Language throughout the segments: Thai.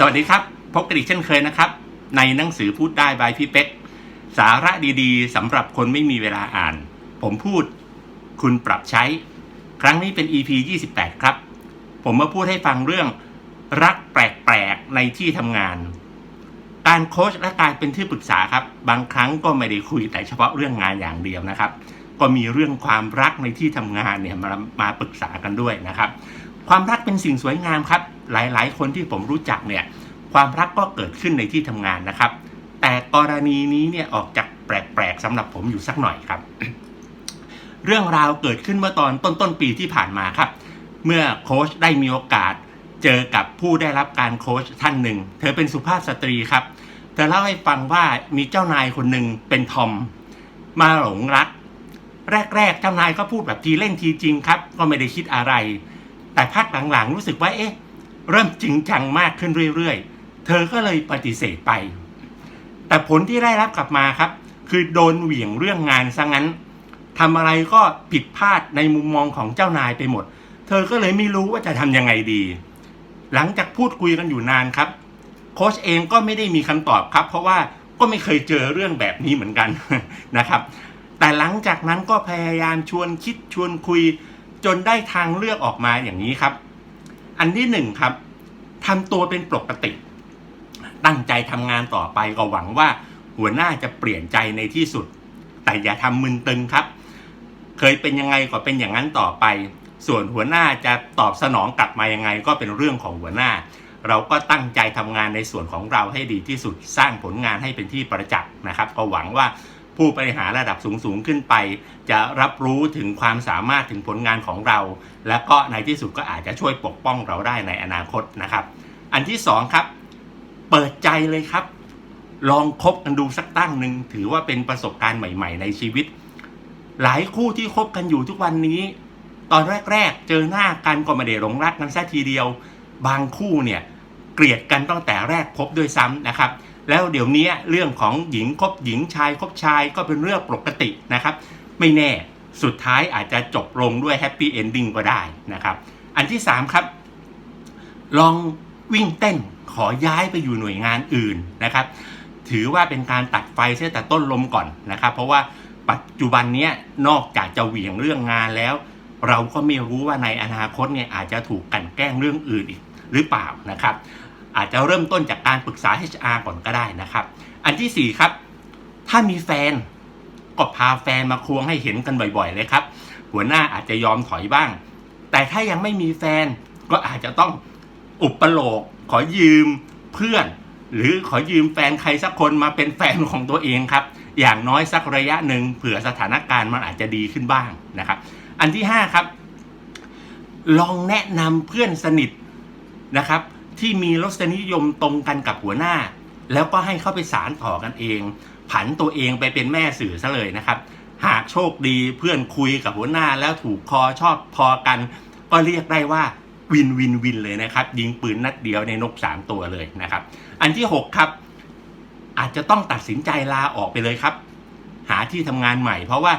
สวัสดีครับ พบกันอีกเช่นเคยนะครับ ในหนังสือพูดได้บายพี่เป๊กสาระดีๆสำหรับคนไม่มีเวลาอ่าน ผมพูดคุณปรับใช้ ครั้งนี้เป็น EP 28 ครับ ผมมาพูดให้ฟังเรื่องรักแปลกๆในที่ทำงาน การโค้ชและการเป็นที่ปรึกษาครับ บางครั้งก็ไม่ได้คุยแต่เฉพาะเรื่องงานอย่างเดียวนะครับ ก็มีเรื่องความรักในที่ทำงานเนี่ยมามาปรึกษากันด้วยนะครับ ความรักเป็นสิ่งสวยงามครับ หลาย ๆ คนที่ผมรู้จักเนี่ยความรักก็เกิดขึ้นในที่ทำงานนะครับ แต่กรณีนี้เนี่ยออกจากแปลก ๆสำหรับผมอยู่สักหน่อยครับ เรื่องราวเกิดขึ้นเมื่อตอนต้นต้นๆปีที่ผ่านมาครับ เมื่อโค้ชได้มีโอกาสเจอกับผู้ได้รับการโค้ชท่านหนึ่ง เธอเป็นสุภาพสตรีครับ เธอเล่าให้ฟังว่ามีเจ้านายคนหนึ่งเป็นทอม มาหลงรัก แรก ๆ เจ้านายก็พูดแบบทีเล่นทีจริงครับ ก็ไม่ได้คิดอะไร แต่พักหลังๆรู้สึกว่าเอ๊ะ เริ่มจริงจังมากขึ้นเรื่อยๆ เธอก็เลยปฏิเสธไป แต่ผลที่ได้รับกลับมาครับ คือโดนเหวี่ยงเรื่องงานซะงั้นทำอะไรก็ผิดพลาดในมุมมองของเจ้านายไปหมด เธอก็เลยไม่รู้ว่าจะทำยังไงดี หลังจากพูดคุยกันอยู่นานครับ โค้ชเองก็ไม่ได้มีคำตอบครับ เพราะว่าก็ไม่เคยเจอเรื่องแบบนี้เหมือนกันนะครับ แต่หลังจากนั้นก็พยายามชวนคิดชวนคุย จนได้ทางเลือกออกมาอย่างนี้ครับ อันที่หนึ่งครับ ทำตัวเป็นปกติ ตั้งใจทำงานต่อไปก็หวังว่า หัวหน้าจะเปลี่ยนใจในที่สุด แต่อย่าทำมึนตึงครับ เคยเป็นยังไงก็เป็นอย่างนั้นต่อไป ส่วนหัวหน้าจะตอบสนองกลับมายังไงก็เป็นเรื่องของหัวหน้า เราก็ตั้งใจทำงานในส่วนของเราให้ดีที่สุด สร้างผลงานให้เป็นที่ประจักษ์นะครับ ก็หวังว่า ผู้บริหารระดับสูงๆขึ้นไป จะรับรู้ถึงความสามารถถึงผลงานของเรา และก็ในที่สุดก็อาจจะช่วยปกป้องเราได้ในอนาคตนะครับ อันที่สองครับเปิดใจเลยครับ ลองคบกันดูสักตั้งหนึ่งถือว่าเป็นประสบการณ์ใหม่ ๆ ในชีวิต หลายคู่ที่คบกันอยู่ทุกวันนี้ ตอนแรกๆ เจอหน้ากันก็ไม่ได้หลงรักกันซะทีเดียว บางคู่เนี่ย เกลียดกันตั้งแต่แรกพบด้วยซ้ำนะครับ แล้วเดี๋ยวนี้เรื่องของหญิงคบหญิงชายคบชายก็เป็นเรื่องปกตินะครับ ไม่แน่สุดท้ายอาจจะจบลงด้วยแฮปปี้เอนดิ้งก็ได้นะครับ อันที่ 3 ครับ ลองวิ่งเต้นขอย้ายไปอยู่หน่วยงานอื่นนะครับ ถือว่าเป็นการตัดไฟเสียแต่ต้นลมก่อนนะครับ เพราะว่าปัจจุบันนี้นอกจากจะเหวี่ยงเรื่องงานแล้ว เราก็ไม่รู้ว่าในอนาคตเนี่ยอาจจะถูกกันแกล้งเรื่องอื่นอีก หรือเปล่านะครับ อาจจะเริ่มต้นจากการปรึกษา HR ก่อนก็ได้นะครับ อันที่ 4 ครับ ถ้ามีแฟนก็พาแฟนมาควงให้เห็นกันบ่อยๆ เลยครับ หัวหน้าอาจจะยอมถอยบ้าง แต่ถ้ายังไม่มีแฟนก็อาจจะต้องอุปโลกขอยืมเพื่อน หรือขอยืมแฟนใครสักคนมาเป็นแฟนของตัวเองครับ อย่างน้อยสักระยะหนึ่งเผื่อสถานการณ์มันอาจจะดีขึ้นบ้างนะครับ อันที่ 5 ครับ ลองแนะนำเพื่อนสนิท นะครับ ที่มีรสนิยมตรงกันกับหัวหน้า แล้วก็ให้เข้าไปสารต่อกันเอง ผันตัวเองไปเป็นแม่สื่อซะเลยนะครับ หากโชคดีเพื่อนคุยกับหัวหน้าแล้วถูกคอชอบพอกัน ก็เรียกได้ว่าวินวินวินเลยนะครับ ยิงปืนนัดเดียวในนก 3 ตัวเลยนะครับ อันที่ 6 ครับ อาจจะต้องตัดสินใจลาออกไปเลยครับ หาที่ทำงานใหม่ เพราะว่า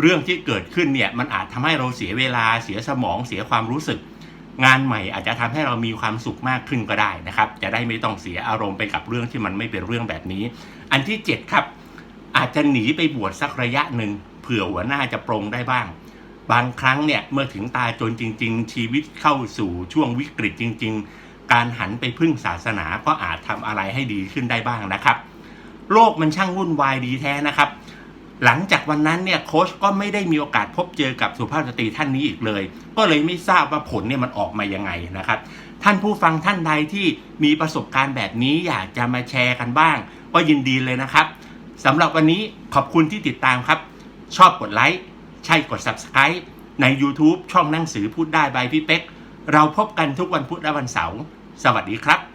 เรื่องที่เกิดขึ้นเนี่ยมันอาจทำให้เราเสียเวลาเสียสมองเสียความรู้สึก งานใหม่อาจจะทำให้เรามีความสุขมากขึ้นก็ได้นะครับ จะได้ไม่ต้องเสียอารมณ์ไปกับเรื่องที่มันไม่เป็นเรื่องแบบนี้ อันที่ 7 ครับ อาจจะหนีไปบวชสักระยะหนึ่งเผื่อหัวหน้าจะปรงได้บ้าง บางครั้งเนี่ยเมื่อถึงตาจนจริง ๆ ชีวิตเข้าสู่ช่วงวิกฤตจริง ๆ การหันไปพึ่งศาสนาก็อาจทำอะไรให้ดีขึ้นได้บ้างนะครับ โลกมันช่างวุ่นวายดีแท้นะครับ หลังจากวันนั้นเนี่ย โค้ชก็ไม่ได้มีโอกาสพบเจอกับสุภาพสตรีท่านนี้อีกเลย ก็เลยไม่ทราบว่าผลเนี่ยมันออกมายังไงนะครับ ท่านผู้ฟังท่านใดที่มีประสบการณ์แบบนี้อยากจะมาแชร์กันบ้าง ก็ยินดีเลยนะครับสำหรับวันนี้ขอบคุณที่ติดตามครับ ชอบกดไลค์ใช่กด Subscribe ใน YouTube ช่องหนังสือพูดได้บายพี่เป๊ก เราพบกันทุกวันพุธและวันเสาร์ สวัสดีครับ